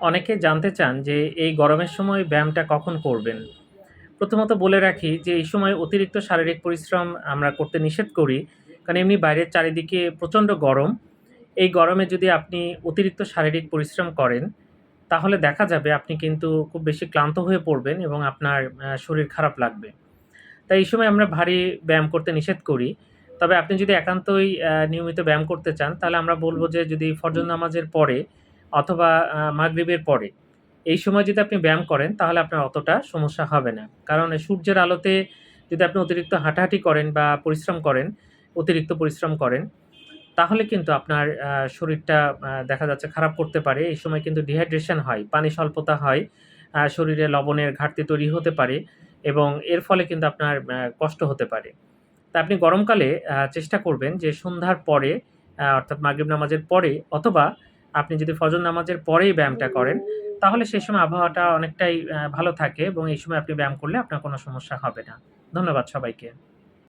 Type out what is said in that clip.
অনেকে জানতে চান যে এই গরমের সময় ব্যায়ামটা কখন করবেন? প্রথমত বলে রাখি যে এই সময় অতিরিক্ত শারীরিক পরিশ্রম আমরা করতে নিষেধ করি। কারণ এমনি বাইরের চারিদিকে প্রচণ্ড গরম। এই গরমে যদি আপনি অতিরিক্ত শারীরিক পরিশ্রম করেন, তাহলে দেখা যাবে আপনি কিন্তু খুব বেশি ক্লান্ত হয়ে পড়বেন এবং আপনার শরীর খারাপ লাগবে। তাই এই সময় আমরা ভারী ব্যায়াম করতে নিষেধ করি। তবে আপনি যদি একান্তই নিয়মিত ব্যায়াম করতে চান, তাহলে আমরা বলব যে যদি ফজর নামাজের পরে অথবা মাগরিবের পরে, এই সময় যদি আপনি ব্যায়াম করেন তাহলে আপনার অতটা সমস্যা হবে না। কারণ সূর্যের আলোতে যদি আপনি অতিরিক্ত হাঁটাহাঁটি করেন বা পরিশ্রম করেন, অতিরিক্ত পরিশ্রম করেন, তাহলে কিন্তু আপনার শরীরটা দেখা যাচ্ছে খারাপ করতে পারে। এই সময় কিন্তু ডিহাইড্রেশন হয়, পানি স্বল্পতা হয়, শরীরে লবণের ঘাটতি তৈরি হতে পারে এবং এর ফলে কিন্তু আপনার কষ্ট হতে পারে। তা আপনি গরমকালে চেষ্টা করবেন যে সন্ধ্যার পরে অর্থাৎ মাগরিব নামাজের পরে অথবা আপনি যদি ফজর নামাজের পরেই ব্যায়ামটা করেন, তাহলে সেই সময় আবহাওয়াটা অনেকটাই ভালো থাকে এবং এই সময় আপনি ব্যায়াম করলে আপনার কোনো সমস্যা হবে না। ধন্যবাদ সবাইকে।